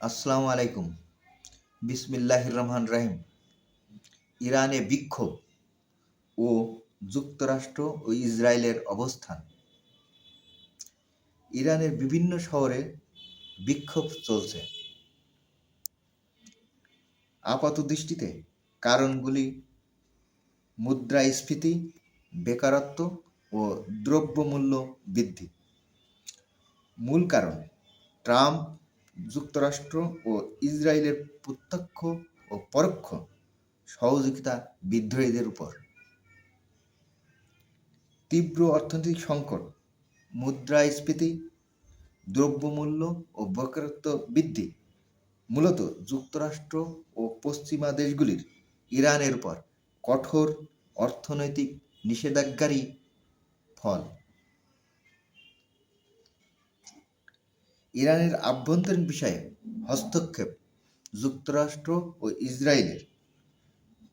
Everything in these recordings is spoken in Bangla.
আসসালামু আলাইকুম। বিসমিল্লাহির রহমান রাহিম। ইরানে বিক্ষোভ ও যুক্তরাষ্ট্র ও ইসরায়েলের অবস্থান। ইরানের বিভিন্ন শহরে বিক্ষোভ চলছে। আপাত দৃষ্টিতে কারণগুলি মুদ্রাস্ফীতি, বেকারত্ব ও দ্রব্যমূল্য বৃদ্ধি। মূল কারণ ট্রাম্প যুক্তরাষ্ট্র ও ইসরায়েলের প্রত্যক্ষ ও পরোক্ষ সহযোগিতা বিদ্রোহীদের উপর। তীব্র অর্থনৈতিক সংকট, মুদ্রাস্ফীতি, দ্রব্যমূল্য ও বেকারত্ব বৃদ্ধি মূলত যুক্তরাষ্ট্র ও পশ্চিমা দেশগুলির ইরানের উপর কঠোর অর্থনৈতিক নিষেধাজ্ঞারই ফল। ইরানের আভ্যন্তরীণ বিষয়ে হস্তক্ষেপ যুক্তরাষ্ট্র ও ইসরায়েলের,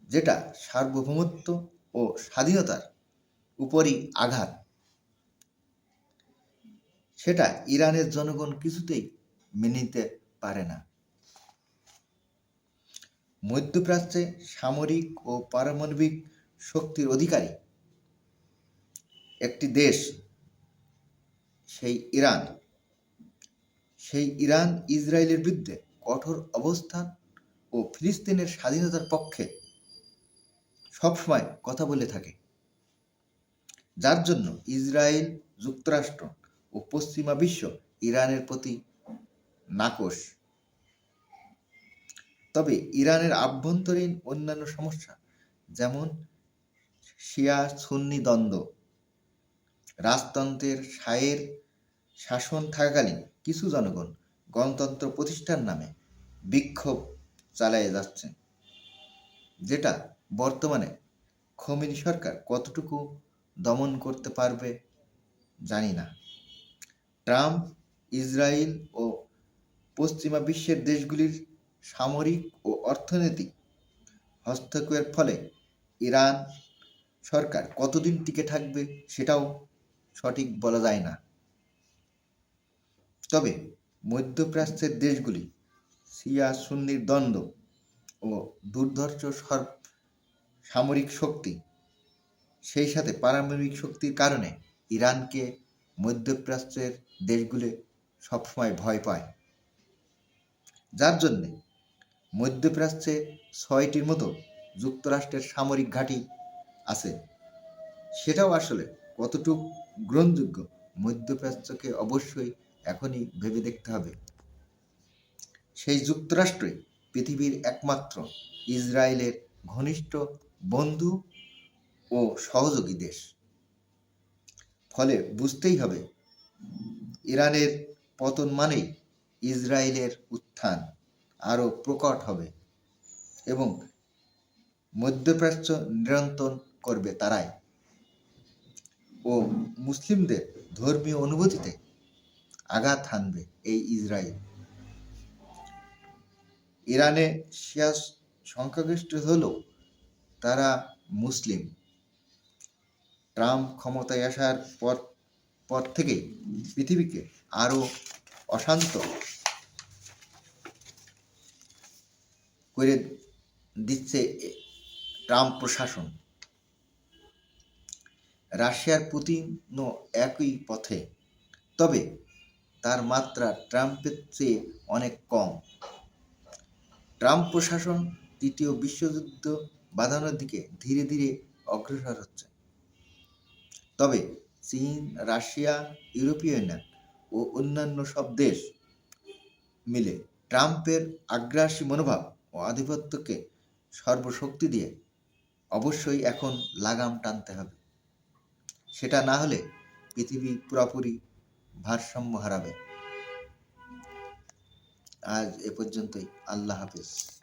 যেটা সার্বভৌমত্ব ও স্বাধীনতার উপরই আঘাত। সেটা ইরানের জনগণ কিছুতেই মেনে নিতে পারে না। মধ্যপ্রাচ্যে সামরিক ও পারমাণবিক শক্তির অধিকারী একটি দেশ, সেই ইরান। সেই ইরান ইসরায়েলের বিরুদ্ধে কঠোর অবস্থান ও ফিলিস্তিনের স্বাধীনতার পক্ষে সবসময় কথা বলে থাকে। যার জন্য ইসরায়েল, যুক্তরাষ্ট্র ও পশ্চিমা বিশ্ব ইরানের প্রতি নাকশ তবে ইরানের আভ্যন্তরীণ অন্যান্য সমস্যা যেমন শিয়া সুন্নি দ্বন্দ্ব, রাজতন্ত্রের সায়ের শাসন থাকাকালীন কিছু জনগণ গণতন্ত্র প্রতিষ্ঠার নামে বিক্ষোভ চালিয়ে যাচ্ছেন, যেটা বর্তমানে খমিনি সরকার কতটুকু দমন করতে পারবে জানি না। ট্রাম্প, ইসরায়েল ও পশ্চিমা বিশ্বের দেশগুলির সামরিক ও অর্থনৈতিক হস্তক্ষেপের ফলে ইরান সরকার কতদিন টিকে থাকবে সেটাও সঠিক বলা যায় না। তবে মধ্যপ্রাচ্যের দেশগুলি সিয়া সুন্নির দ্বন্দ্ব ও দুর্ধর্ষ সর সামরিক শক্তি, সেই সাথে পারমাণবিক শক্তির কারণে ইরানকে মধ্যপ্রাচ্যের দেশগুলি সবসময় ভয় পায়। যার জন্যে মধ্যপ্রাচ্যে ছয়টির মতো যুক্তরাষ্ট্রের সামরিক ঘাঁটি আছে। সেটাও আসলে কতটুক গ্রহণযোগ্য মধ্যপ্রাচ্যকে অবশ্যই এখনই ভেবে দেখতে হবে। সেই যুক্তরাষ্ট্রই পৃথিবীর একমাত্র ইসরায়েলের ঘনিষ্ঠ বন্ধু ও সহযোগী দেশ। ফলে বুঝতেই হবে, ইরানের পতন মানেই ইসরায়েলের উত্থান আরও প্রকট হবে এবং মধ্যপ্রাচ্য নিয়ন্ত্রণ করবে তারাই। ও মুসলিমদের ধর্মীয় অনুভূতিতে আঘাত হানবে এই ইসরায়েল। ইরানে শিয়া সংখ্যাগরিষ্ঠ হলেও তারা মুসলিম। ট্রাম্প ক্ষমতায় আসার পর পর থেকে পৃথিবীকে আরও অশান্ত করে দিচ্ছে ট্রাম্প প্রশাসন। রাশিয়ার পুতিনও একই পথে। তবে তার মাত্রা ট্রাম্পের চেয়ে অনেক কম। ট্রাম্প প্রশাসন তৃতীয় বিশ্বযুদ্ধ বাঁধানোর দিকে ধীরে ধীরে অগ্রসর হচ্ছে। তবে চীন, রাশিয়া, ইউরোপীয় ও অন্যান্য সব দেশ মিলে ট্রাম্পের আগ্রাসী মনোভাব ও আধিপত্যকে সর্বশক্তি দিয়ে অবশ্যই এখন লাগাম টানতে হবে। সেটা না হলে পৃথিবী পুরোপুরি ভারসাম্য হারাবে। আজ এ পর্যন্তই। আল্লাহ হাফিজ।